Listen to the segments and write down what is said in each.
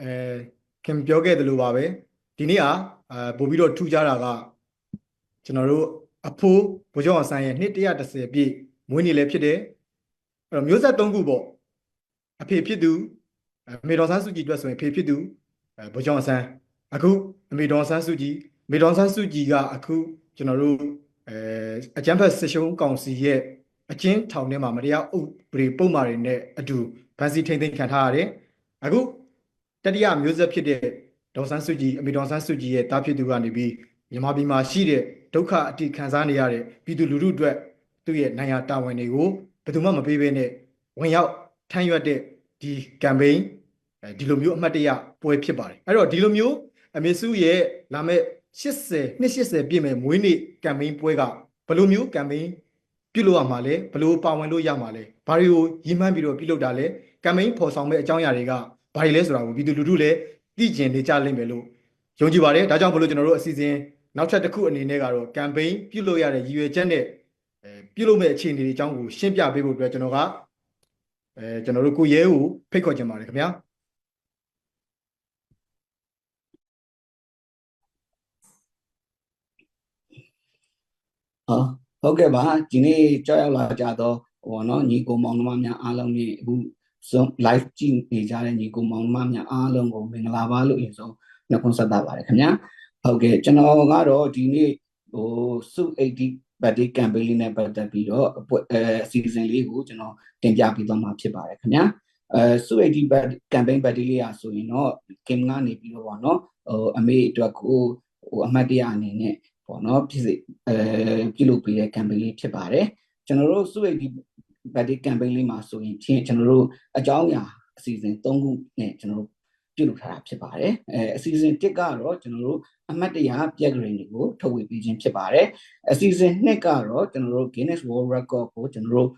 အဲခင်ပြောခဲ့သလိုပါပဲဒီနေ့ကအဲပို့ပြီးတော့ထူးခြားတာကကျွန်တော်တို့အဖိုးဘိုးကျောင်းအောင်ဆန်းရဲ့နှစ်130ပြည့်မွေးနေ့လည်းဖြစ်တယ်အဲ့တော့မျိုးဆက်၃ခုပေါ့အဖေဖြစ်သူအမေတော်ဆန်းစုကြည်အတွက်ဆိုရင်ဖေဖြစ်သူအဲဘိုးကျောင်းအောင်ဆန်းအခုအမေတော်ဆန်းစုကြည်အမေတော်ဆန်းစုကြည်ကအခုကျွန်တော်တို့အဲအကြမ်းဖက်စစ်ရှုံးကောင်စီရဲ့အချင်းထောင်ထဲမှာမတရားဥပဒေပုံမှားတွေနဲ့အတူဗန်စီထိန်သိမ်းခံထားရတယ်အခု တတိယမျိုးဆက်ဖြစ်တဲ့ဒေါ်ဆန်းစုကြည်အမေဒေါ်ဆန်းစုကြည်ရဲ့တားဖြစ်သူကနေပြီးမြန်မာပြည်မှာရှိတဲ့ဒုက္ခအတိခံစားနေရတဲ့ပြည်သူလူထုအတွက်သူ့ရဲ့နိုင်ရာတာဝန်တွေကိုဘယ်သူမှမပေးဘဲနဲ့ဝင်ရောက်ထမ်းရွက်တဲ့ဒီကမ်ပိန်းအဲဒီလိုမျိုးအမှတ်တရပွဲဖြစ်ပါတယ်အဲ့တော့ဒီလိုမျိုးအမေစုရဲ့လာမဲ့80နှစ်80ပြည့်မဲ့မွေးနေ့ကမ်ပိန်းပွဲကဘယ်လိုမျိုးကမ်ပိန်းပြုလုပ်ရမှာလဲဘယ်လိုပါဝင်လို့ရမှာလဲဘာတွေကိုရည်မှန်းပြီးတော့ပြုလုပ်တာလဲကမ်ပိန်းဖော်ဆောင်မဲ့အကြောင်းအရာတွေက ဘာတွေလဲဆိုတာကိုပြည်သူလူထုလည်းသိကျင်နေကြလိမ့်မယ်လို့ယုံကြည်ပါတယ်ဒါကြောင့်မလို့ကျွန်တော်တို့အစီအစဉ်နောက်ထပ်တစ်ခုအနေနဲ့ကတော့ campaign ပြုလုပ်ရတဲ့ရည်ရွယ်ချက်နဲ့အဲပြုလုပ်မဲ့အခြေအနေတွေအကြောင်းကိုရှင်းပြပေးဖို့အတွက်ကျွန်တော်ကအဲကျွန်တော်တို့ကိုရဲကိုဖိတ်ခေါ်ချင်ပါတယ်ခင်ဗျာဟောဟုတ်ကဲ့ပါဒီနေ့ကြောက်ရောက်လာကြတော့ဟောနော်ညီကိုမောင်နှမများအားလုံးနဲ့အခု ဆုံး live ကြည့်နေကြတဲ့ညီကိုမောင်နှမများအားလုံးကိုမင်္ဂလာပါလို့အရင်ဆုံးနှုတ်ခွန်းဆက်တာပါတယ်ခင်ဗျာဟုတ်ကဲ့ကျွန်တော်ကတော့ဒီနေ့ဟိုစု80 birthday campaign လေးနဲ့ပတ်သက်ပြီးတော့အဲအစီအစဉ်လေးကိုကျွန်တော်တင်ပြပေးသွားမှာဖြစ်ပါတယ်ခင်ဗျာအဲစု80 birthday campaign birthday လေးอ่ะဆိုရင်တော့ Kim ကနေပြီးတော့ပေါ့နော်ဟိုအမေအတွက်ကိုဟိုအမှတ်တရအနေနဲ့ပေါ့နော်ဖြစ်စေအဲပြုလုပ်ပေးတဲ့ campaign လေးဖြစ်ပါတယ်ကျွန်တော်တို့စုရိတ်ဒီ birthday campaign လေးမှာဆိုရင်ချင်းကျွန်တော်တို့အကြောင်းအရာအစီအစဉ်၃ခုနဲ့ကျွန်တော်တို့ပြုလုပ်ထားတာဖြစ်ပါတယ်အဲအစီအစဉ်1ကတော့ကျွန်တော်တို့အမှတ်တရပြက်ကလေးတွေကိုထုတ်ဝေပေးခြင်းဖြစ်ပါတယ်အစီအစဉ်2ကတော့ကျွန်တော်တို့ Guinness World Record ကိုကျွန်တော်တို့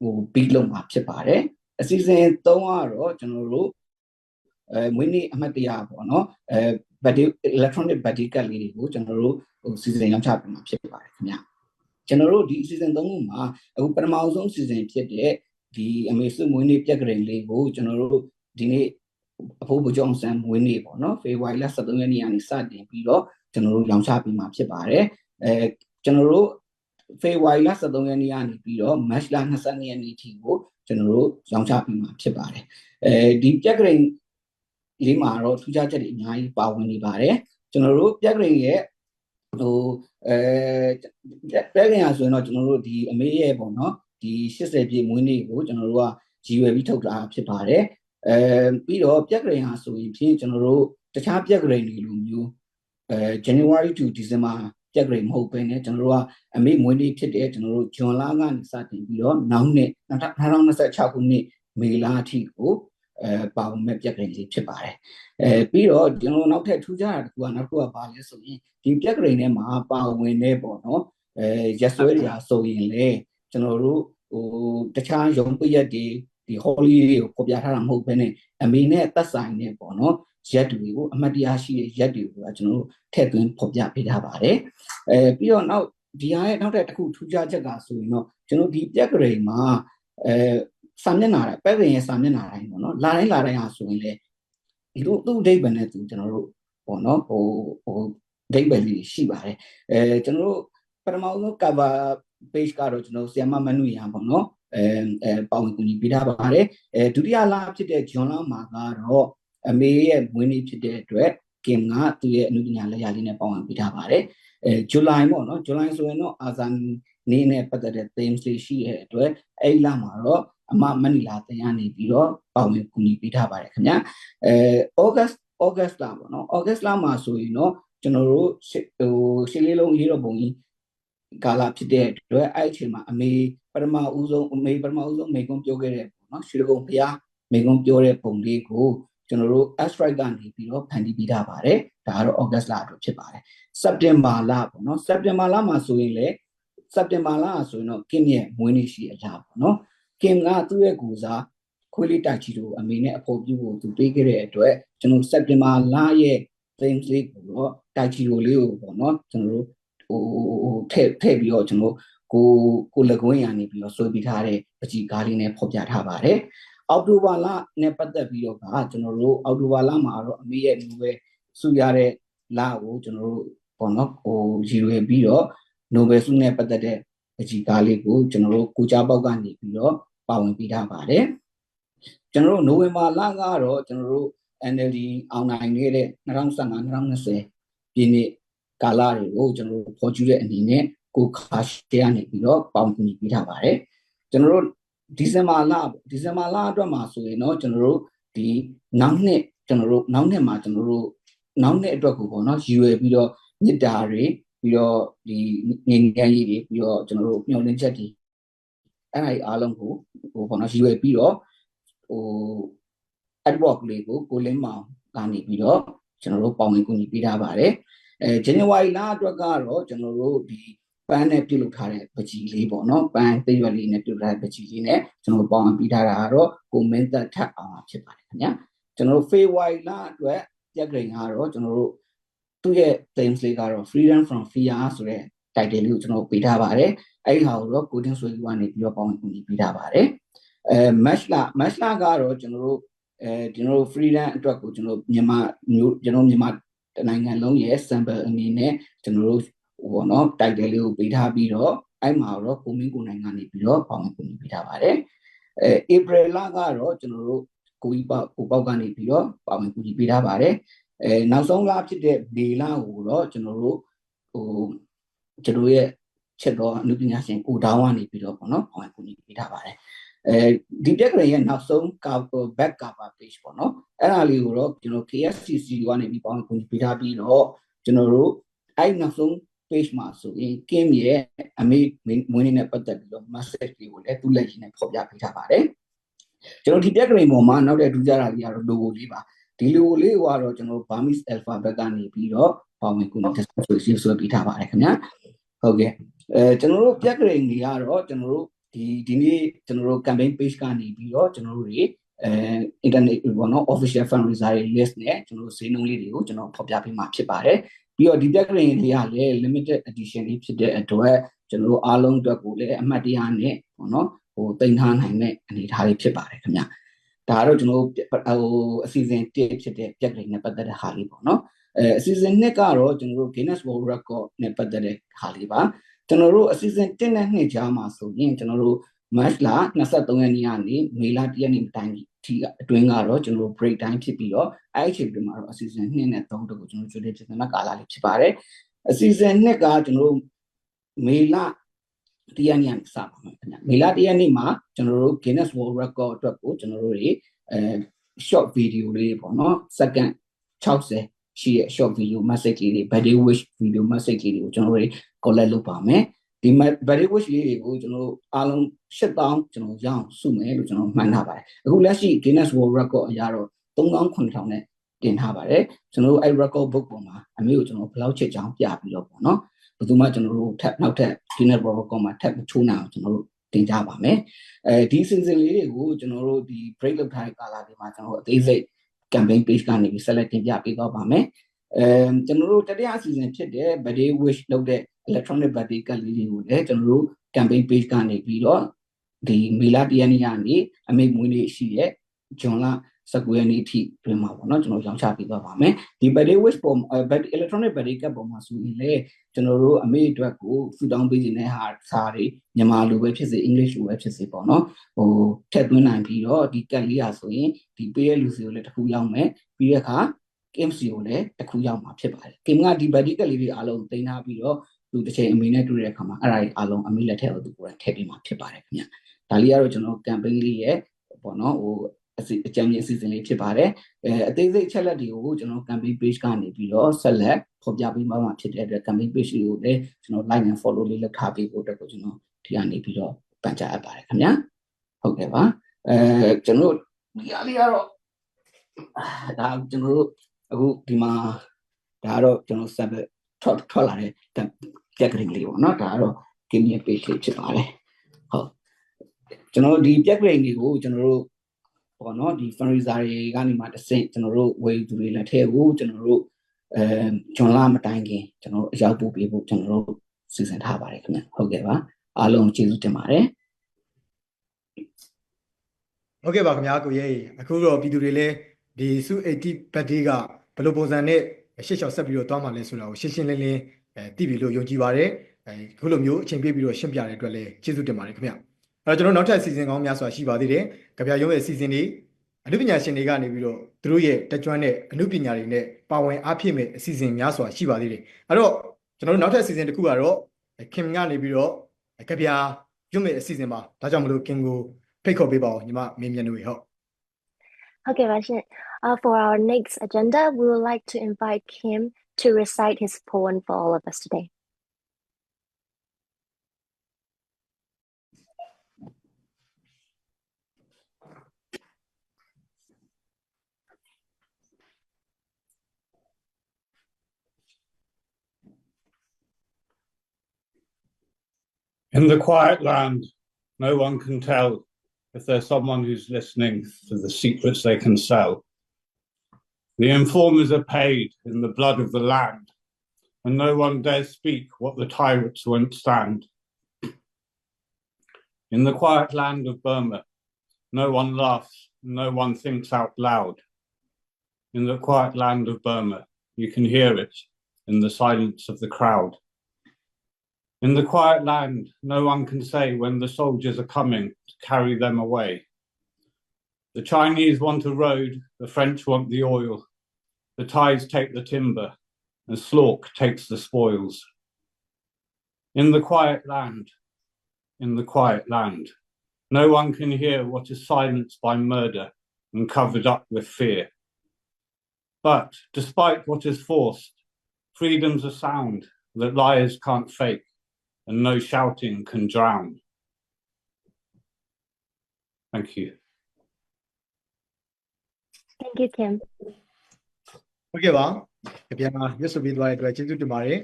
ဟိုပြီးလုပ်မှာဖြစ်ပါတယ်အစီအစဉ်3ကတော့ကျွန်တော်တို့အဲမွေးနေ့အမှတ်တရပေါ့နော်အဲ birthday electronic birthday card လေးတွေကိုကျွန်တော်တို့ဟိုစီစဉ်ရောင်းချပေးမှာဖြစ်ပါတယ်ခင်ဗျာ ကျွန်တော်တို့ဒီ season 3ခုမှာအခုပထမဆုံး season ဖြစ်တဲ့ဒီအမေစုမွေးနေ့ပြက်ကလေးလေးကိုကျွန်တော်တို့ဒီနေ့အဖိုးဘကြောင်ဆန်မွေးနေ့ပေါ့နော်ဖေဖော်ဝါရီလ23ရက်နေ့ကနေစတင်ပြီးတော့ကျွန်တော်တို့ရောင်းချပေးမှာဖြစ်ပါတယ်အဲကျွန်တော်တို့ဖေဖော်ဝါရီလ23ရက်နေ့ကနေပြီးတော့ match လ22ရက်နေ့ထိကိုကျွန်တော်တို့ရောင်းချပေးမှာဖြစ်ပါတယ်အဲဒီပြက်ကလေးလေးမှာတော့ထူးခြားချက်တွေအများကြီးပါဝင်နေပါတယ်ကျွန်တော်တို့ပြက်ကလေးရဲ့ဟို အဲပြက်ကလေးရဆိုရင်တော့ကျွန်တော်တို့ဒီအမေရဲ့ပေါ့နော်ဒီ80ပြည့်မွေးနေ့ကိုကျွန်တော်တို့ကရည်ရွယ်ပြီးထုတ်တာဖြစ်ပါတယ်အဲပြီးတော့ပြက်ကလေးဟာဆိုရင်ဖြင့်ကျွန်တော်တို့တခြားပြက်ကလေးတွေလိုမျိုးအဲ January to December ပြက်ကလေးမဟုတ်ဘဲねကျွန်တော်တို့ကအမေမွေးနေ့ဖြစ်တဲ့ကျွန်တော်တို့ဂျွန်လကနေစတင်ပြီးတော့နောက်နှစ်2026ခုနှစ်မေလအထိကို အဲပါဝင်မဲ့ပြက်ကလေးလေးဖြစ်ပါတယ်အဲပြီးတော့ကျွန်တော်နောက်ထပ်ထူးခြားတာတစ်ခုကနောက်တစ်ခုကဘာလဲဆိုရင်ဒီပြက်ကလေးထဲမှာပါဝင်နေပေါ့နော်အဲရက်စွဲတွေဟာဆိုရင်လေကျွန်တော်တို့ဟိုတခြားရုံးပရက်တွေဒီ holiday ကိုပေါ်ပြထားတာမဟုတ်ဘဲနဲ့အမေနဲ့သက်ဆိုင်နေပေါ့နော်ရက်တွေကိုအမတ်တရားရှိတဲ့ရက်တွေကိုကကျွန်တော်တို့ထည့်သွင်းဖော်ပြပေးထားပါတယ်အဲပြီးတော့နောက်ဒီဟာရဲ့နောက်ထပ်တစ်ခုထူးခြားချက်ကဆိုရင်တော့ကျွန်တော်ဒီပြက်ကလေးမှာအဲ စာမျက်နှာတိုင်းပဲပင်ရဲ့စာမျက်နှာတိုင်းပေါ့နော်လာတိုင်းလာတိုင်းဟာဆိုရင်လေဒီလိုသူ့အဓိပ္ပာယ်နဲ့သူကျွန်တော်တို့ပေါ့နော်ဟိုဟိုအဓိပ္ပာယ်လေးရှိပါတယ်အဲကျွန်တော်တို့ပထမဆုံး cover page ကတော့ကျွန်တော်ဆီယမမနုရပေါ့နော်အဲအဲပေါဝင်ကူညီပေးထားပါတယ်အဲဒုတိယလဖြစ်တဲ့ဂျွန်လာမှာကတော့အမေရဲ့မွေးနေ့ဖြစ်တဲ့အတွက်ကင်ကသူ့ရဲ့အမှုပညာလက်ရာလေးနဲ့ပေါဝင်ပေးထားပါတယ်အဲဇူလိုင်ပေါ့နော်ဇူလိုင်ဆိုရင်တော့အာဇာနေနဲ့ပတ်သက်တဲ့ themes လေးရှိတဲ့အတွက်အဲ့လမှာတော့ အမမနီလာတင်ရနေပြီးတော့ပါဝင်ကူညီပေးထားပါတယ်ခင်ဗျအဲ August August လပေါ့နော် August လမှာဆိုရင်တော့ကျွန်တော်တို့ဟိုရှင်းလေးလုံးရေးတော့ပုံကြီးကာလာဖြစ်တဲ့အတွက်အဲ့အချိန်မှာအမေပထမဦးဆုံးအမေပထမဦးဆုံးမိကုံပြောခဲ့တဲ့ပေါ့နော်ရွှေကုံဖျားမိကုံပြောတဲ့ပုံလေးကိုကျွန်တော်တို့ astrike ကနေပြီးတော့ဖန်တီးပေးထားပါတယ်ဒါကတော့ August လအတွက်ဖြစ်ပါတယ် September လပေါ့နော် September လမှာဆိုရင်လေ September လဆိုရင်တော့ Kim ရဲ့မွေးနေ့ရှိအလားပေါ့နော် Kim ကသူ့ရဲ့ကိုစားခွေးလေးတိုက်ချီတို့အမေနဲ့အဖေပြုဖို့သူပေးခဲ့တဲ့အတွက်ကျွန်တော် September လရဲ့ theme လေးကိုတော့တိုက်ချီတို့လေးကိုပေါ့နော်ကျွန်တော်တို့ဟိုဟိုထည့်ထည့်ပြီးတော့ကျွန်တော်ကိုကိုလကွင်းရနေပြီးတော့ဆွဲပြီးထားတဲ့ပကြီကားလေးနဲ့ဖော်ပြထားပါတယ်အောက်တိုဘာလနဲ့ပတ်သက်ပြီးတော့ကကျွန်တော်တို့အောက်တိုဘာလမှာတော့အမေရဲ့နိုဘယ်ဆုရတဲ့လကိုကျွန်တော်တို့ပေါ့နော်ဟိုရည်ရွယ်ပြီးတော့နိုဘယ်ဆုနဲ့ပတ်သက်တဲ့ အကြီးကားလေးကိုကျွန်တော်တို့ကိုကြပေါက်ကနေပြီးတော့ပါဝင်ပေးထားပါတယ်ကျွန်တော်တို့နိုဝင်ဘာလကတော့ကျွန်တော်တို့ NLD အောင်နိုင်ခဲ့တဲ့2015 2020ပြည်နှစ်ကာလတွေကိုကျွန်တော်တို့ဖော်ကျူးတဲ့အနေနဲ့ကိုခါရှယ်ကနေပြီးတော့ပေါင်းကူညီပေးထားပါတယ်ကျွန်တော်တို့ဒီဇင်ဘာလဒီဇင်ဘာလအတွက်မှာဆိုရင်တော့ကျွန်တော်တို့ဒီနောက်နှစ်ကျွန်တော်တို့နောက်နှစ်မှာကျွန်တော်တို့နောက်နှစ်အတွက်ကိုပေါ့နော်ရည်ရွယ်ပြီးတော့မြစ်တာတွေ ပြီးတော့ဒီငင်ငယ်ကြီးတွေပြီးတော့ကျွန်တော်တို့မျှော်လင့်ချက်တွေအဲ့ဒါကြီးအားလုံးကိုဟိုပေါ့နော်ရည်ရွယ်ပြီးတော့ဟို adwork လေးကိုကိုလင်းမောင်ကနေပြီးတော့ကျွန်တော်တို့ပေါဝင်ကူညီပေးထားပါတယ်အဲ January လအတွက်ကတော့ကျွန်တော်တို့ဒီပန်းနဲ့ပြုတ်လုပ်ထားတဲ့ပကြီးလေးပေါ့နော်ပန်းသိရွက်လေးနဲ့ပြုတ်ထားတဲ့ပကြီးလေးနဲ့ကျွန်တော်တို့ပေါဝင်ပေးထားတာကတော့ကိုမင်းသက်ထက်အောင်ဖြစ်ပါတယ်ခင်ဗျာကျွန်တော်တို့ February လအတွက်ပြက်ဂရိန်ကတော့ကျွန်တော်တို့ သူ့ရဲ့ themes လေးကတော့ freedom from fear ဆိုတဲ့ title လေးကိုကျွန်တော်ပေးထားပါတယ်အဲ့ဒီဟာကိုတော့ coding ဆွေးကနေပြီးတော့ပေါဝင်ကူညီပေးထားပါတယ်အဲ match လ match လကတော့ကျွန်တော်တို့အဲဒီကျွန်တော်တို့ freedom အတွက်ကိုကျွန်တော်မြန်မာမျိုးကျွန်တော်မြန်မာတနိုင်ငံလုံးရဲ့ sample အနေနဲ့ကျွန်တော်တို့ဟိုပေါ့နော် title လေးကိုပေးထားပြီးတော့အဲ့မှာတော့ကိုမင်းကိုနိုင်ငံနေပြီးတော့ပေါင်းကူညီပေးထားပါတယ်အဲ April လကတော့ကျွန်တော်တို့ကိုကြီးပေါက်ကိုပေါက်ကနေပြီးတော့ပေါင်းကူညီပေးထားပါတယ် အဲနောက်ဆုံးလဖြစ်တဲ့မေလကိုတော့ကျွန်တော်တို့ဟိုကျွန်တော်ရဲ့ချက်တော့အနုပညာရှင်ကိုဒေါင်းကနေပြီးတော့ပေါ့နော်ပေါင်းကူညီပေးထားပါတယ်အဲဒီပြက်ကလေးရဲ့နောက်ဆုံး cover back cover page ပေါ့နော်အဲ့ဒါလေးကိုတော့ကျွန်တော် KSCC ကနေပြီးပေါင်းကူညီပေးထားပြီးတော့ကျွန်တော်တို့အဲ့နောက်ဆုံး page မှာဆိုရင် Kim ရဲ့အမေမွေးနေ့နဲ့ပတ်သက်ပြီးတော့ message လေးကိုလည်းသူ့လက်ရည်နဲ့ဖော်ပြပေးထားပါတယ်ကျွန်တော်ဒီပြက်ကလေးပေါ်မှာနောက်တဲ့ဒုကြတာလေးကတော့ logo လေးပါ ဒီ logo လေးကတော့ကျွန်တော် Burmese alphabet ကနေပြီးတော့ပေါင်းကူညီ description ဆွဲပေးထားပါတယ်ခင်ဗျာဟုတ်ကဲ့အဲကျွန်တော်တို့ပြက်ကလေးတွေကတော့ကျွန်တော်တို့ဒီဒီနေ့ကျွန်တော်တို့ campaign page ကနေပြီးတော့ကျွန်တော်တို့တွေအဲ internet ဘောနော် official fundraiser list နဲ့ကျွန်တော်တို့ဈေးနှုန်းလေးတွေကိုကျွန်တော်ဖော်ပြပေးမှာဖြစ်ပါတယ်ပြီးတော့ဒီ pack တွေလေးကလည်း limited edition လေးဖြစ်တဲ့အတွက်ကျွန်တော်တို့အားလုံးအတွက်ကိုလည်းအမှတ်တရနဲ့ဘောနော်ဟိုတင်ထားနိုင်တဲ့အနေအထားလေးဖြစ်ပါတယ်ခင်ဗျ ဒါကတော့ကျွန်တော်တို့ဟိုအစီအစဉ်1ဖြစ်တဲ့ pack တွေနဲ့ပတ်သက်တဲ့ဟာလေးပေါ့နော်အဲအစီအစဉ်2ကတော့ကျွန်တော်တို့ Guinness World Record နဲ့ပတ်သက်တဲ့ဟာလေးပါကျွန်တော်တို့အစီအစဉ်1နဲ့2ကြားမှာဆိုရင်ကျွန်တော်တို့ March လ23ရက်နေ့ကနေမေလ1ရက်နေ့တိုင်းထိအတွင်းကတော့ကျွန်တော်တို့ break time ဖြစ်ပြီးတော့အဲ့အချိန်တွေမှာတော့အစီအစဉ်2နဲ့3တို့ကိုကျွန်တော်ကျွေးတဲ့ပြင်မဲ့ကာလလေးဖြစ်ပါတယ်အစီအစဉ်2ကကျွန်တော်တို့မေလ 1ရက်နေ့ကနေစပါမယ်ခင်ဗျမေလ1ရက်နေ့မှာကျွန်တော်တို့ Guinness World Record အတွက်ကိုကျွန်တော်တို့တွေအဲ short video လေးပေါ့နော် second 60ရှိရဲ့ short video message လေးတွေ birthday wish video message လေးတွေကိုကျွန်တော်တို့ collect လုပ်ပါမယ်ဒီ birthday wish လေးတွေကိုကျွန်တော်တို့အားလုံး8000ကျွန်တော်ရအောင်စုမယ်လို့ကျွန်တော်မှန်းထားပါတယ်အခုလက်ရှိ Guinness World Record အရာတော့39000နဲ့တင်ထားပါတယ်ကျွန်တော်တို့အဲ့ record book ပေါ်မှာအမေကိုကျွန်တော်ဘယ်လောက်ချစ်ချောင်းပြပြီးတော့ပေါ့နော် ဘယ်သူမှကျွန်တော်တို့ထပ်နောက်ထပ် Guinness World Record မှာထပ်မချိုးနိုင်အောင်ကျွန်တော်တို့တင်ကြပါမယ်အဲဒီ season လေးတွေကိုကျွန်တော်တို့ဒီ break လုပ်ထားတဲ့ကာလတွေမှာကျွန်တော်တို့အသေးစိတ် campaign page ကနေပြီး select တင်ပြပေးတော့ပါမယ်အဲကျွန်တော်တို့တတိယ season ဖြစ်တဲ့ birthday wish လုပ်တဲ့ electronic birthday card လေးတွေကိုလည်းကျွန်တော်တို့ campaign page ကနေပြီးတော့ဒီမေလတရနေ့ကနေအမိတ်မွေးနေ့ရှိရဲ့ဂျွန်လ 19ရက်နေ့အထိတွင်မှာပေါ့နော်ကျွန်တော်ရောင်းချပေးသွားပါမယ်ဒီ birthday wish ပုံ electronic birthday card ပုံမှာဆိုရင်လေကျွန်တော်တို့အမေအတွက်ကိုစူတောင်းပေးခြင်းတဲ့ဟာစာတွေမြန်မာလိုပဲဖြစ်စေ English လိုပဲဖြစ်စေပေါ့နော်ဟိုထည့်သွင်းနိုင်ပြီးတော့ဒီကတ်လေးอ่ะဆိုရင်ဒီပေးရလူစီကိုလည်းတစ်ခုရောက်မယ်ပြီးတဲ့အခါ KMC ကိုလည်းတစ်ခုရောက်မှာဖြစ်ပါတယ်။ KM ကဒီ body ကလေးတွေအားလုံးတင်ထားပြီးတော့သူတစ်ချိန်အမေနဲ့တွေ့တဲ့အခါမှာအဲ့ဒါတွေအားလုံးအမေလက်ထက်ကိုသူကိုယ်တိုင်ထည့်ပေးမှာဖြစ်ပါတယ်ခင်ဗျ။ဒါလေးကတော့ကျွန်တော် campaign လေးရဲ့ပေါ့နော်ဟို အစီအကြံဉာဏ်အစီအစဉ်လေးဖြစ်ပါတယ်။အဲအသေးစိတ်ချက်လက်တွေကိုကျွန်တော် campaign page ကနေပြီးတော့ဆက်လက်ဖော်ပြပေးမှာဖြစ်တဲ့အတွက် campaign page ကိုလည်းကျွန်တော် like and follow လေးလုပ်ထားပေးဖို့အတွက်ကိုကျွန်တော်ဒီကနေပြီးတော့ပန်ကြားအပ်ပါတယ်ခင်ဗျာ။ဟုတ်ကဲ့ပါ။အဲကျွန်တော်ဒီအလေးကတော့ဒါကျွန်တော်တို့အခုဒီမှာဒါကတော့ကျွန်တော် sample ထွက်ထွက်လာတဲ့ပြက်ကလေးလေးပေါ့နော်ဒါကတော့ game ရဲ့ page လေးဖြစ်ပါတယ်ဟုတ်ကျွန်တော်ဒီပြက်ကလေးတွေကိုကျွန်တော်တို့ ပေါ့နော်ဒီ fundraiser တွေကနေမှတစ်ဆင့်ကျွန်တော်တို့ဝယ်သူတွေလက်ထဲကိုကျွန်တော်တို့အဲဂျွန်လာမတိုင်ခင်ကျွန်တော်တို့အရောက်ပို့ပေးဖို့ကျွန်တော်တို့စီစဉ်ထားပါတယ်ခင်ဗျဟုတ်ကဲ့ပါအားလုံးကျေးဇူးတင်ပါတယ်ဟုတ်ကဲ့ပါခင်ဗျာကိုရဲအခုတော့ပြည်သူတွေလည်းဒီစု80 birthday ကဘယ်လိုပုံစံနဲ့ရှေ့လျှောက်ဆက်ပြီးတော့သွားမှာလဲဆိုတာကိုရှင်းရှင်းလင်းလင်းအဲသိပြီလို့ယုံကြည်ပါတယ်အဲခုလိုမျိုးအချိန်ပြည့်ပြီးတော့ရှင်းပြတဲ့အတွက်လည်းကျေးဇူးတင်ပါတယ်ခင်ဗျာအဲ့ တော့ကျွန်တော်နောက်ထပ်အစီအစဉ်ကောင်းများစွာရှိပါသေးတယ်ကြပြရုံးရဲ့အစီအစဉ်တွေအနုပညာရှင်တွေကနေပြီးတော့သူတို့ရဲ့တက်ကြွတဲ့အနုပညာတွေနဲ့ပါဝင်အားဖြည့်မဲ့အစီအစဉ်များစွာရှိပါသေးတယ်အဲ့တော့ကျွန်တော်တို့နောက်ထပ်အစီအစဉ်တစ်ခုကတော့ခင်ကနေပြီးတော့ကြပြရုံးမဲ့အစီအစဉ်ပါဒါကြောင့်မလို့ခင်ကိုဖိတ်ခေါ်ပေးပါဦးညီမမင်းမြတ်တို့ဟုတ် Okay, Vashin. Uh, for our next agenda, we would like to invite Kim to recite his poem for all of us today. In the quiet land, no one can tell if there's someone who's listening for the secrets they can sell. The informers are paid in the blood of the land, and no one dares speak what the tyrants won't stand. In the quiet land of Burma, no one laughs, no one thinks out loud. In the quiet land of Burma, you can hear it in the silence of the crowd. In the quiet land, no one can say when the soldiers are coming to carry them away. The Chinese want a road, the French want the oil. The Thais take the timber, and Slork takes the spoils. In the quiet land, in the quiet land, no one can hear what is silenced by murder and covered up with fear. But despite what is forced, freedom's a sound that liars can't fake and no shouting can drown. Thank you. Thank you, Kim. ဟုတ်ကဲ့ပါကြပြရွတ်ဆိုပေးသွားတဲ့အတွက်ကျေးဇူးတင်ပါတယ်